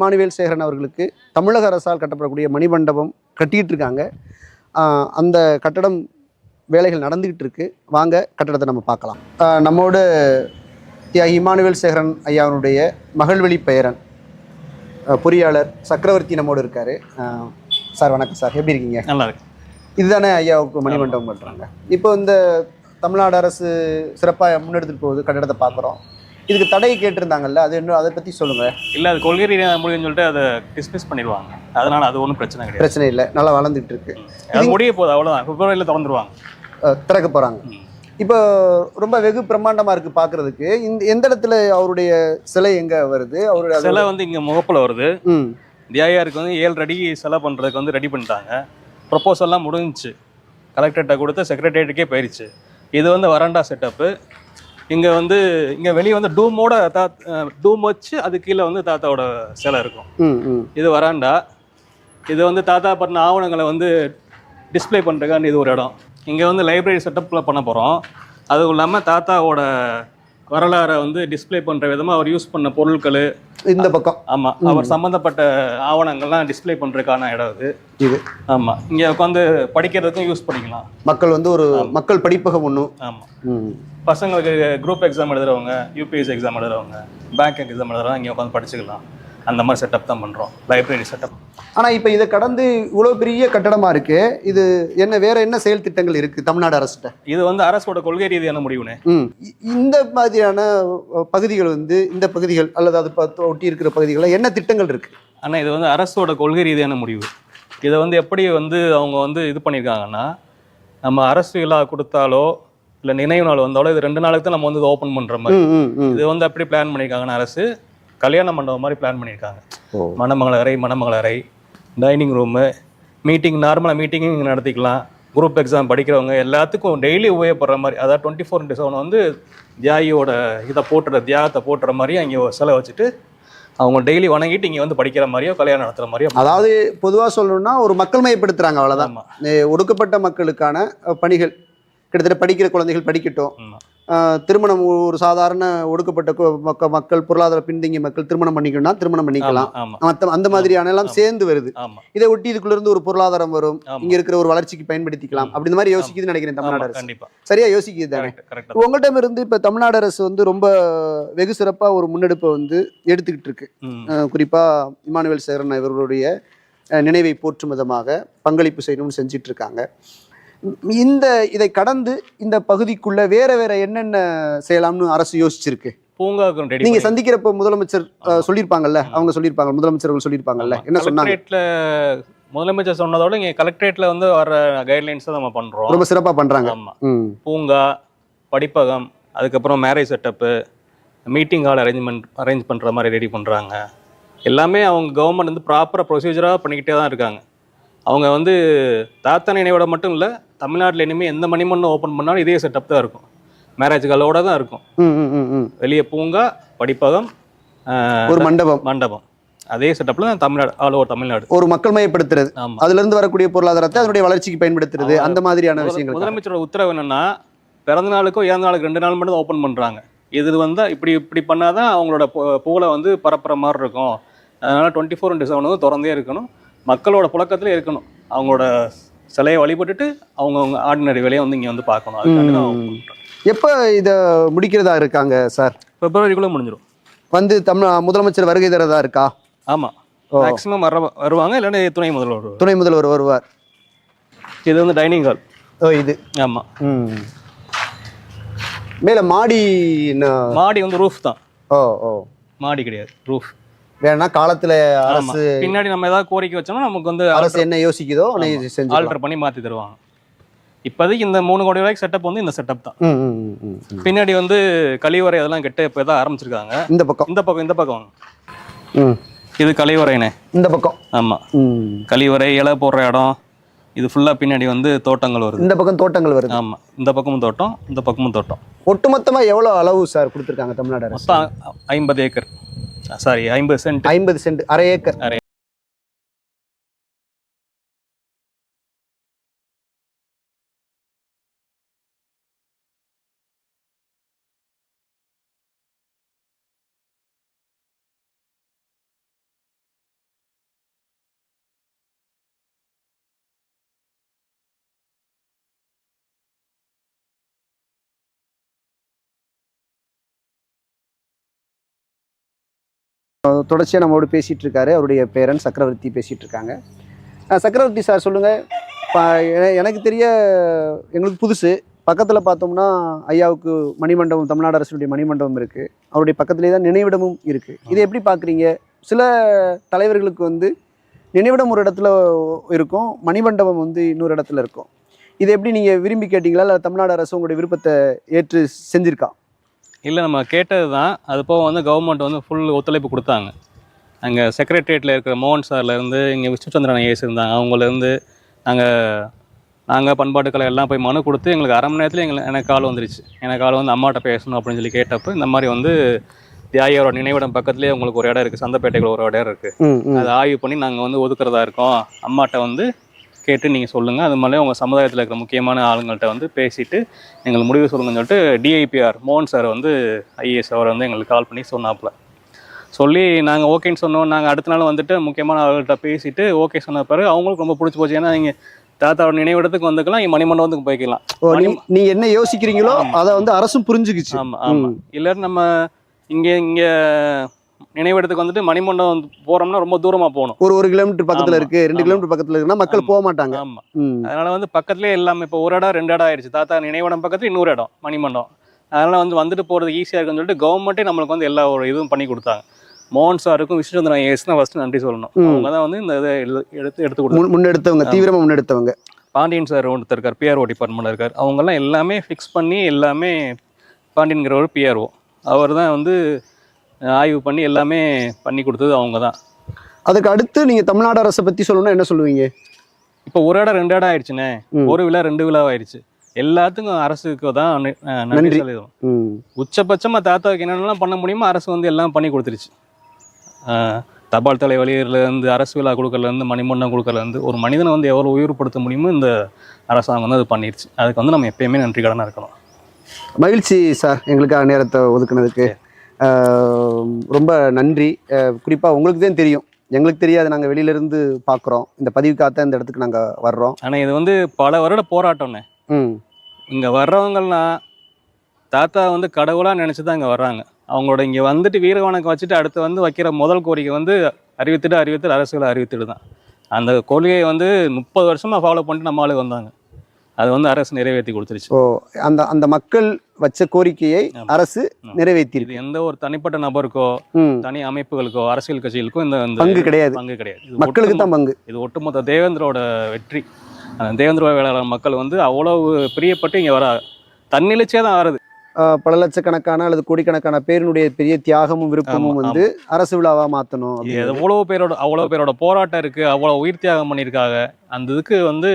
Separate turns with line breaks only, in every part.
இமானுவேல் சேகரன் அவர்களுக்கு தமிழக அரசால் கட்டப்படக்கூடிய மணிமண்டபம் கட்டிட்டு இருக்காங்க அந்த கட்டடம் வேலைகள் நடந்துகிட்டு இருக்கு வாங்க கட்டடத்தை நம்ம பார்க்கலாம். நம்மோடு தியாகி இமானுவேல் சேகரன் ஐயாவுடைய மகள்வெளி பெயரன் பொறியாளர் சக்கரவர்த்தி நம்மோடு இருக்காரு. சார் வணக்கம் சார். எப்படி இருக்கீங்க?
நல்லா இருக்கு
இதுதானே ஐயாவுக்கு மணிமண்டபம் பண்ணுறாங்க இப்போ இந்த தமிழ்நாடு அரசு சிறப்பாக முன்னெடுத்துட்டு போகுது கட்டடத்தை பார்க்குறோம். இதுக்கு தடை கேட்டிருந்தாங்கல்ல அது என்ன அதை பற்றி சொல்லுங்கள்
இல்ல அது கொள்கை ரீதியாக முடியும்னு சொல்லிட்டு அதை டிஸ்மிஸ் பண்ணிடுவாங்க. அதனால அது ஒன்றும் பிரச்சனை கிடையாது.
பிரச்சனை இல்லை நல்லா வளர்ந்துட்டு இருக்கு.
அது முடிய போகுது அவ்வளவுதான். பிப்ரவரியில் திறந்துருவாங்க.
திறக்க போகிறாங்க
ம்.
இப்போ ரொம்ப வெகு பிரம்மாண்டமாக இருக்குது பார்க்குறதுக்கு இந்த எந்த இடத்துல அவருடைய சிலை எங்கே வருது? அவருடைய
சிலை வந்து இங்க முகப்புல வருது. தியாயாருக்கு வந்து ஏழு ரெடி சிலை பண்றதுக்கு வந்து ரெடி பண்ணிட்டாங்க. ப்ரொப்போசல்லாம் முடிஞ்சுச்சு. கலெக்டர்கிட்ட கொடுத்து செக்ரட்டரியேட்டுக்கே போயிருச்சு. இது வந்து வராண்டா செட்டப்பு இங்க வந்து இங்க வெளியே வந்து டூமோட தா டூம் வச்சு அது கீழே வந்து தாத்தாவோட சிலை இருக்கும். இது வராண்டா? இது வந்து தாத்தா பண்ண ஆவணங்களை வந்து டிஸ்ப்ளே பண்ணுறதுக்காண்டி இது ஒரு இடம். இங்கே வந்து லைப்ரரி செட்டப்பில் பண்ண போகிறோம் அதுவும் இல்லாமல் தாத்தாவோட வரலாறை வந்து டிஸ்ப்ளே பண்ணுற விதமாக அவர் யூஸ் பண்ண பொருட்கள்
இந்த பக்கம்.
ஆமாம் அவர் சம்மந்தப்பட்ட ஆவணங்கள்லாம் டிஸ்ப்ளே பண்ணுறதுக்கான இடம் இது
இது.
ஆமாம் இங்கே உட்காந்து படிக்கிறதுக்கும் யூஸ் பண்ணிக்கலாம்.
மக்கள் வந்து ஒரு மக்கள் படிப்பகம் ஒன்றும்
ஆமாம் பசங்களுக்கு குரூப் எக்ஸாம் எழுதுறவங்க யூபிஎஸ்சி எக்ஸாம் எழுதுறவங்க பேங்க் எக்ஸாம் எழுதுறவங்க இங்கே உட்காந்து படிச்சுக்கலாம். அந்த மாதிரி செட்டப் தான் பண்ணுறோம் லைப்ரரி செட்டப்
ஆனால் இப்போ இதை கடந்து இவ்வளோ பெரிய கட்டடமாக இருக்கு இது என்ன வேற என்ன செயல் திட்டங்கள் இருக்குது தமிழ்நாடு அரசுகிட்ட
இது வந்து அரசோட கொள்கை ரீதியான முடிவுனே.
இந்த மாதிரியான பகுதிகள் வந்து இந்த பகுதிகள் அல்லது அது ஒட்டி இருக்கிற பகுதிகளில் என்ன திட்டங்கள் இருக்கு?
ஆனால் இது வந்து அரசோட கொள்கை ரீதியான முடிவு. இதை வந்து எப்படி வந்து அவங்க வந்து இது பண்ணியிருக்காங்கன்னா நம்ம அரசு விழா கொடுத்தாலோ இல்லை நினைவு நாள் வந்தாலோ இது ரெண்டு நாளுக்கு தான் நம்ம வந்து ஓப்பன் பண்ணுற மாதிரி. இது வந்து எப்படி பிளான் பண்ணியிருக்காங்கன்னா அரசு. கல்யாண மண்டபம் மாதிரி பிளான் பண்ணியிருக்காங்க.
ஓ.
மணமகள் அறை மணமகள் அறை டைனிங் ரூமு மீட்டிங் நார்மலாக மீட்டிங்கும் இங்கே நடத்திக்கலாம். குரூப் எக்ஸாம் படிக்கிறவங்க எல்லாத்துக்கும் டெய்லி உபயோகப்படுற மாதிரி அதாவது டுவெண்ட்டி ஃபோர் இன்ட்டு செவன் வந்து தியாகியோட இதை போட்டுற தியாகத்தை போட்டுற மாதிரி அங்கே செலவு வச்சுட்டு அவங்க டெய்லி வணங்கிட்டு இங்கே வந்து படிக்கிற மாதிரியோ கல்யாணம் நடத்துகிற மாதிரியோ
அதாவது பொதுவாக சொல்லணும்னா ஒரு மக்கள் மையப்படுத்துறாங்க அவ்வளோதான் ஒடுக்கப்பட்ட மக்களுக்கான பணிகள் கிட்டத்தட்ட படிக்கிற குழந்தைகள் படிக்கட்டும். திருமணம் ஒரு சாதாரண ஒடுக்கப்பட்ட மக்கள் பொருளாதார பின்தங்கிய மக்கள் திருமணம் பண்ணிக்கணும்னா திருமணம் பண்ணிக்கலாம். அந்த மாதிரியான எல்லாம் சேர்ந்து வருது. இதை ஒட்டி இதுக்குள்ள இருந்து ஒரு பொருளாதாரம் வரும். இங்க இருக்கிற ஒரு வளர்ச்சிக்கு பயன்படுத்திக்கலாம். அப்படி இந்த மாதிரி யோசிக்குதுன்னு நினைக்கிறேன் தமிழ்நாடு அரசு. சரியா யோசிக்குது தானே? உங்கள்கிட்ட இருந்து இப்ப தமிழ்நாடு அரசு வந்து ரொம்ப வெகு சிறப்பா ஒரு முன்னெடுப்பை வந்து எடுத்துக்கிட்டு இருக்கு. குறிப்பா இமானுவேல் சேரன் இவர்களுடைய நினைவை போற்றும் விதமாக பங்களிப்பு செய்யணும்னு செஞ்சிட்டு இருக்காங்க. இந்த இதை கடந்து இந்த பகுதிக்குள்ள வேற வேற என்னென்ன செய்யலாம்னு அரசு யோசிச்சிருக்கு?
பூங்காவுக்கு
நீங்க சந்திக்கிறப்ப முதலமைச்சர் சொல்லியிருப்பாங்கல்ல? அவங்க சொல்லியிருப்பாங்க முதலமைச்சர்கள் சொல்லியிருப்பாங்கல்ல? என்ன சொன்னாங்க?
முதலமைச்சர் சொன்னதோட இங்கே கலெக்டரேட்ல வந்து வர கைட்லைன்ஸ் தான் நம்ம பண்ணுறோம்
ரொம்ப சிறப்பா பண்றாங்க.
பூங்கா படிப்பகம் அதுக்கப்புறம் marriage setup meeting hall arrangement arrange பண்ணுற மாதிரி ரெடி பண்ணுறாங்க எல்லாமே அவங்க கவர்மெண்ட் வந்து ப்ராப்பராக ப்ரொசீஜராக பண்ணிக்கிட்டே தான் இருக்காங்க. அவங்க வந்து தாத்தா நினைவோட மட்டும் இல்லை தமிழ்நாட்டில் இனிமேல் எந்த மணிமண்ணும் ஓப்பன் பண்ணாலும் இதே செட்டப் தான் இருக்கும். மேரேஜ் ஹாலோட தான் இருக்கும். வெளியே பூங்கா படிப்பகம்
ஒரு மண்டபம்.
மண்டபம். அதே செட்டப்பில் தான் தமிழ்நாடு ஆல் ஓவர் தமிழ்நாடு.
ஒரு மக்கள் மையப்படுத்துறது. அதுல இருந்து வரக்கூடிய பொருளாதாரத்தை அதனுடைய வளர்ச்சிக்கு பயன்படுத்துறது. அந்த மாதிரியான விஷயங்கள்.
முதலமைச்சரோட உத்தரவு என்னன்னா பிறந்த நாளுக்கோ இறந்த நாளுக்கு ரெண்டு நாள் மட்டும் ஓப்பன் பண்றாங்க. இது வந்து இப்படி இப்படி பண்ணாதான் அவங்களோட புகழை வந்து பரப்புற மாதிரி இருக்கும். அதனால டுவெண்ட்டி ஃபோர் இன்ட்டு செவன் வந்து திறந்தே இருக்கணும். மக்களோட புழக்கத்திலே இருக்கணும். அவங்களோட சிலையை வழிபட்டுட்டு அவங்கவுங்க ஆர்டினரி வேலையை வந்து இங்கே வந்து பார்க்கணும். தான்.
எப்ப இத முடிக்கிறதா இருக்காங்க சார்?
பிப்ரவரிக்குள்ள முடிஞ்சிடும்
வந்து தமிழ் முதலமைச்சர் வருகை தரதா இருக்கா?
ஆமா.
ஓ.
மேக்ஸிமம் வர வருவாங்க இல்லைன்னா துணை முதல்வர்
துணை முதல்வர் வருவார்.
இது வந்து டைனிங் ஹால்
ஓ இது.
ஆமா.
ம். மேல மாடி
மாடி வந்து ரூஃப் தான்.
ஓ ஓ.
மாடி கிடையாது ரூஃப்
வேணா காலத்துல அரசு
பின்னாடி நம்ம ஏதாவது கோரிக்கை வச்சோம்னா நமக்கு வந்து
அரசு என்ன யோசிக்குதோ செஞ்சு
ஆல்டர் பண்ணி மாத்தி தருவாங்க. இப்போதைக்கு இந்த மூணு கோடி ரூபாய்க்கு செட்டப் வந்து இந்த செட்டப் தான். பின்னாடி வந்து கழிவறை அதெல்லாம் கெட்ட இப்போ தான் ஆரம்பிச்சிருக்காங்க.
இந்த பக்கம்.
இந்த பக்கம் இந்த பக்கம். இது கழிவறைனே.
இந்த பக்கம்.
ஆமா.
ம்.
கழிவறை இலை போடுற இடம் இது ஃபுல்லா பின்னாடி வந்து தோட்டங்கள் வருது.
இந்த பக்கம் தோட்டங்கள் வருது.
ஆமா. இந்த பக்கமும் தோட்டம் இந்த பக்கமும் தோட்டம்.
ஒட்டுமொத்தமா எவ்வளவு அளவு சார் கொடுத்துருக்காங்க தமிழ்நாடு
ஐம்பது ஏக்கர். சாரி ஐம்பது சென்ட்.
ஐம்பது சென்ட் அரை ஏக்கர். தொடர்ச்சியாக நம்மளோட பேசிகிட்டு இருக்காரு அவருடைய பேரன் சக்கரவர்த்தி பேசிகிட்டு இருக்காங்க சக்கரவர்த்தி சார் சொல்லுங்கள் எனக்கு தெரிய எங்களுக்கு புதுசு. பக்கத்தில் பார்த்தோம்னா ஐயாவுக்கு மணிமண்டபம் தமிழ்நாடு அரசுடைய மணிமண்டபம் இருக்குது அவருடைய பக்கத்துலேயே தான் நினைவிடமும் இருக்குது இதை எப்படி பார்க்குறீங்க? சில தலைவர்களுக்கு வந்து நினைவிடம் ஒரு இடத்துல இருக்கும் மணிமண்டபம் வந்து இன்னொரு இடத்துல இருக்கும். இதை எப்படி நீங்கள் விரும்பி கேட்டீங்களா? இல்லை தமிழ்நாடு அரசு உங்களுடைய விருப்பத்தை ஏற்று செஞ்சுருக்கா?
இல்லை நம்ம கேட்டது தான் அது போக வந்து கவர்மெண்ட் வந்து ஃபுல் ஒத்துழைப்பு கொடுத்தாங்க. அங்கே செக்ரட்டரியேட்டில் இருக்கிற மோகன் சார்லேருந்து இங்கே விஷ்ணுச்சந்திரன் ஐஎஸ் இருந்தாங்க. அவங்கலேருந்து நாங்கள் நாங்கள் பண்பாட்டு கலை எல்லாம் போய் மனு கொடுத்து எங்களுக்கு அரை மணி நேரத்தில் எங்களுக்கு எனக்கு கால் வந்துருச்சு. எனக்கு கால் வந்து அம்மாட்ட பேசணும் அப்படின்னு சொல்லி கேட்டப்போ இந்த மாதிரி வந்து தியாகியோட நினைவிடம் பக்கத்துலேயே உங்களுக்கு ஒரு இடம் இருக்குது சந்தப்பேட்டைக்குள்ள ஒரு இடம் இருக்குது அதை ஆய்வு பண்ணி நாங்கள் வந்து ஒதுக்குறதா இருக்கோம். அம்மாட்ட வந்து கேட்டு நீங்கள் சொல்லுங்கள் அது மாதிரி உங்கள் சமுதாயத்தில் இருக்கிற முக்கியமான ஆளுங்கள்ட்ட வந்து பேசிட்டு எங்களுக்கு முடிவு சொல்லுங்கன்னு சொல்லிட்டு டிஐபிஆர் மோகன் சார் வந்து ஐஏஎஸ் அவர் வந்து எங்களுக்கு கால் பண்ணி சொன்னாப்புல. சொல்லி நாங்கள் ஓகேன்னு சொன்னோம். நாங்கள் அடுத்த நாள் வந்துட்டு முக்கியமான ஆளுகள்கிட்ட பேசிட்டு ஓகே சொன்ன பிறகு அவங்களுக்கு ரொம்ப பிடிச்சி போச்சு. ஏன்னா நீங்கள் தாத்தாவோட நினைவிடத்துக்கு வந்துக்கலாம் இங்கே மணிமண்டபத்துக்கு போய்க்கலாம்.
நீ என்ன யோசிக்கிறீங்களோ அதை வந்து அரசும் புரிஞ்சுக்கிச்சு.
ஆமாம் ஆமாம் இல்லாட்டி நம்ம இங்கே இங்கே நினைவிடத்துக்கு வந்துட்டு மணிமண்டபம் வந்து போகிறோம்னா ரொம்ப தூரமாக போகணும்.
ஒரு ஒரு கிலோமீட்டர் பக்கத்துல
ஆமா.
இருக்கு ரெண்டு
ஆமா.
கிலோமீட்டர் பக்கத்துல இருக்குன்னா மக்கள்
ஆமா.
போக மாட்டாங்க
ஆமாம்
ம்.
அதனால வந்து பக்கத்துலேயே எல்லாமே இப்போ ஒரு இடம் ரெண்டு இடம் ஆயிடுச்சு. தாத்தா நினைவிடம் பக்கத்துல இன்னொரு இடம் மணிமண்டபம். அதனால வந்து வந்துட்டு போகிறது ஈஸியாக இருக்குன்னு சொல்லிட்டு கவர்மெண்ட்டே நம்மளுக்கு வந்து எல்லா ஒரு இதுவும் பண்ணி கொடுத்தாங்க. மோகன் சாருக்கும் விஷ்ணுச்சந்திரன் ஏஸ் தான் ஃபர்ஸ்ட் நன்றி சொல்லணும். அவங்க தான் வந்து இந்த இதை எடுத்து எடுத்து கொடுத்தாங்க.
முன்- முன்னெடுத்தவங்க தீவிரமா முன்னெடுத்தவங்க.
பாண்டியன் சார் ஒருத்தர் இருக்கார் பிஆர்ஓ டிபார்ட்மெண்ட்டில் இருக்கார். அவங்கெல்லாம் எல்லாமே ஃபிக்ஸ் பண்ணி எல்லாமே பாண்டியன்கிறவர் பிஆர்ஓ அவர் தான் வந்து ஆய்வு பண்ணி எல்லாமே பண்ணி கொடுத்தது அவங்க தான்
அதுக்கு அடுத்து நீங்க தமிழ்நாடு அரசை பத்தி சொல்லணும்னா என்ன சொல்லுவீங்க?
இப்போ ஒரு இடம் ரெண்டு இடம் ஆயிடுச்சுண்ணே. ஒரு விழா ரெண்டு விழா ஆயிடுச்சு. எல்லாத்துக்கும் அரசுக்கு தான் நன்றி. சொல்லிடுவோம் உச்சபட்சமாக தாத்தாவுக்கு என்னென்னலாம் பண்ண முடியுமோ அரசு வந்து எல்லாம் பண்ணி கொடுத்துருச்சு. தபால் தலை வழியிலேருந்து அரசு விழா கொடுக்கறதுலேருந்து மணிமண்டபம் கொடுக்கறதுலேருந்து ஒரு மனிதனை வந்து எவ்வளோ உயிர்படுத்த முடியுமோ இந்த அரசாங்கம் வந்து அது பண்ணிருச்சு. அதுக்கு வந்து நம்ம எப்பயுமே நன்றி கடனாக இருக்கணும்.
மகிழ்ச்சி சார் எங்களுக்காக நேரத்தை ஒதுக்குனதுக்கு. ரொம்ப நன்றி. ஆஹ் குறிப்பா உங்களுக்கு தான் தெரியும். எங்களுக்கு தெரியாது நாங்கள் வெளியிலேருந்து பார்க்குறோம் இந்த பதிவுக்காக இந்த இடத்துக்கு நாங்கள் வர்றோம்.
ஆனால் இது வந்து பல வருட போராட்டம்னே
ம்.
இங்கே வர்றவங்கலாம் தாத்தா வந்து கடவுளாக நினச்சி தான் இங்கே வர்றாங்க. அவங்களோட இங்கே வந்துட்டு வீரவணக்கம் வச்சுட்டு அடுத்து வந்து வைக்கிற முதல் கோரிக்கை வந்து அறிவித்துட்டு அறிவித்துட்டு அரசுகளை அறிவித்துட்டு தான் அந்த கொள்கையை வந்து முப்பது வருஷமாக ஃபாலோ பண்ணிட்டு நம்ம ஆளுங்க வந்தாங்க. அது வந்து அரசு நிறைவேற்றி கொடுத்துருச்சு.
ஓ அந்த அந்த மக்கள் வச்ச கோரிக்கையை. அரசு. நிறைவேற்றிருக்கு
எந்த ஒரு தனிப்பட்ட நபருக்கோ தனி அமைப்புகளுக்கோ அரசியல் கட்சிகளுக்கோ இந்த
பங்கு கிடையாது.
பங்கு கிடையாது.
மக்களுக்கு தான் பங்கு.
இது ஒட்டுமொத்த தேவேந்திரோட வெற்றி. தேவேந்திர வேளாளர் மக்கள் வந்து அவ்வளவு பிரியப்பட்டு இங்கே வர தன்னிலைச்சே தான்
ஆஹ் பல லட்சக்கணக்கான அல்லது கோடிக்கணக்கான பேரினுடைய பெரிய தியாகமும் விருப்பமும் வந்து அரசு விழாவா மாற்றணும்.
எவ்வளோ பேரோட அவ்வளோ பேரோட போராட்டம் இருக்கு அவ்வளோ உயிர் தியாகம் பண்ணியிருக்காங்க. அந்த இதுக்கு வந்து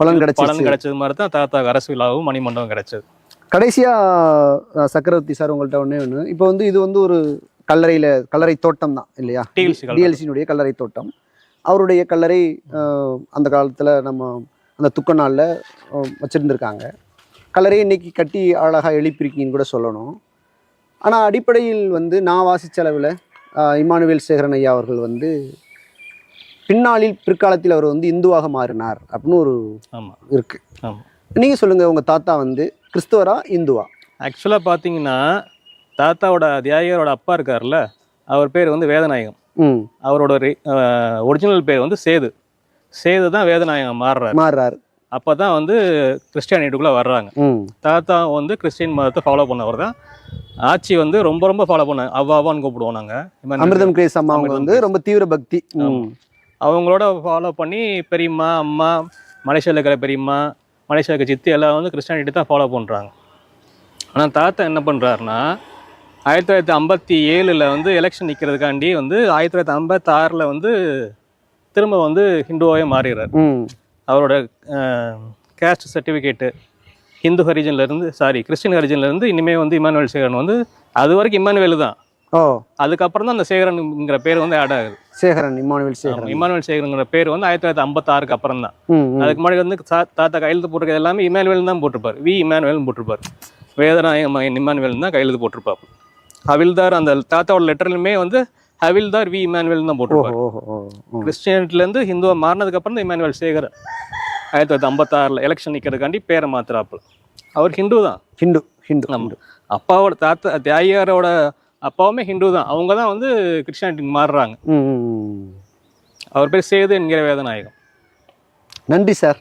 பலன்
பலன்
கிடைச்சிருச்சு
கிடைச்சது மாதிரி தான் தாத்தா அரசு விழாவும் மணிமண்டபம் கிடைச்சது.
கடைசியா அஹ், சக்கரவர்த்தி சார் உங்கள்கிட்ட ஒண்ணே ஒன்று இப்போ வந்து இது வந்து ஒரு கல்லறையில கல்லறை தோட்டம் தான் இல்லையா. டிஎல்சியினுடைய கல்லறை. தோட்டம். அவருடைய கல்லறை அந்த காலத்துல நம்ம அந்த துக்க நாள்ல வச்சிருந்திருக்காங்க. கல்லறையை இன்னைக்கு கட்டி அழகா எழுப்பியிருக்கீங்கன்னு கூட சொல்லணும். ஆனா அடிப்படையில் வந்து நான் வாசிச்ச அளவில் இமானுவேல் சேகரன் ஐயா அவர்கள் வந்து பின்னாளில் பிற்காலத்தில் அவர் வந்து இந்துவாக மாறினார் அப்படின்னு ஒரு
ஆமாம்
இருக்கு.
ஆமாம்
நீங்க சொல்லுங்க உங்க தாத்தா வந்து கிறிஸ்துவரா இந்துவா?
ஆக்சுவலாக பார்த்தீங்கன்னா தாத்தாவோட தியாகியரோட அப்பா இருக்கார்ல அவர் பேர் வந்து வேதநாயகம்.
ம்.
அவரோட ஒரிஜினல் பேர் வந்து சேது. சேது தான் வேதநாயகம் மாறுறாரு.
மாறுறாரு.
அப்போ தான் வந்து கிறிஸ்டியானிட்டுக்குள்ளே வர்றாங்க. தாத்தா வந்து கிறிஸ்டின் மதத்தை ஃபாலோ பண்ணவர் தான். ஆட்சி வந்து ரொம்ப ரொம்ப ஃபாலோ பண்ண அவ்வாவான்னு கூப்பிடுவோம் நாங்கள்
அமிர்தம் கிரேஸ் அம்மா அவங்க வந்து ரொம்ப தீவிர பக்தி.
அவங்களோட ஃபாலோ பண்ணி பெரியம்மா அம்மா மலேசியாவில் இருக்கிற பெரியம்மா மலேசியா இருக்க சித்தி எல்லாம் வந்து கிறிஸ்டியானிட்டி தான் ஃபாலோ பண்ணுறாங்க ஆனால் தாத்தா என்ன பண்ணுறாருன்னா ஆயிரத்தி தொள்ளாயிரத்தி ஐம்பத்தி ஏழில் வந்து எலெக்ஷன் நிற்கிறதுக்காண்டி வந்து ஆயிரத்தி தொள்ளாயிரத்தி ஐம்பத்தாறில் வந்து திரும்ப வந்து ஹிந்துவாகவே மாறிடுறாரு. அவரோட கேஸ்ட் சர்டிஃபிகேட்டு ஹிந்து ஹரிஜன்லேருந்து சாரி கிறிஸ்டின் ஹரிஜன்லேருந்து இனிமேல் வந்து இமானுவேல் சேகரன் வந்து அது வரைக்கும் இமானுவேல் தான்.
ஓ.
அதுக்கப்புறம் தான் அந்த சேகரனுங்கிற பேர் வந்து ஆட் ஆகுது.
சேகரன் இமானுவேல் சேகரன்.
இமானுவேல் சேகருங்கிற பேர் வந்து ஆயிரத்தி தொள்ளாயிரத்தி ஐம்பத்தாறுக்கு அப்புறம் தான். அதுக்கு முன்னாடி வந்து தாத்தா கையெழுத்து போட்டிருக்கிறது எல்லாமே இமானுவேல் தான் போட்டிருப்பார். வி. இமானுவேல் போட்டிருப்பார். வேதநாயகம் இமானுவேல் தான் கையெழுத்து போட்டிருப்பார். ஹவில்தார் அந்த தாத்தாவோட லெட்டர்லையுமே வந்து ஹவில்தார் வி இமானுவேல் தான் போட்டிருப்பார். கிறிஸ்டியனிட்டிலேருந்து ஹிந்துவா மாறினதுக்கு அப்புறம் தான் இமானுவேல் சேகர் ஆயிரத்தி தொள்ளாயிரத்தி ஐம்பத்தாறில் எலெக்ஷன் நிற்கிறதுக்காண்டி பேரை மாத்துறாப்புல. அவர் ஹிந்து தான்.
ஹிந்து ஹிந்து
ஆமா. அப்பாவோட தாத்தா தியாகியாரோட அப்பாவுமே ஹிந்து தான். அவங்க தான் வந்து கிறிஸ்டியானிட்டிக்கு மாறுறாங்க. அவர் பேர் சேது என்கிற வேதநாயகம்
நன்றி சார்.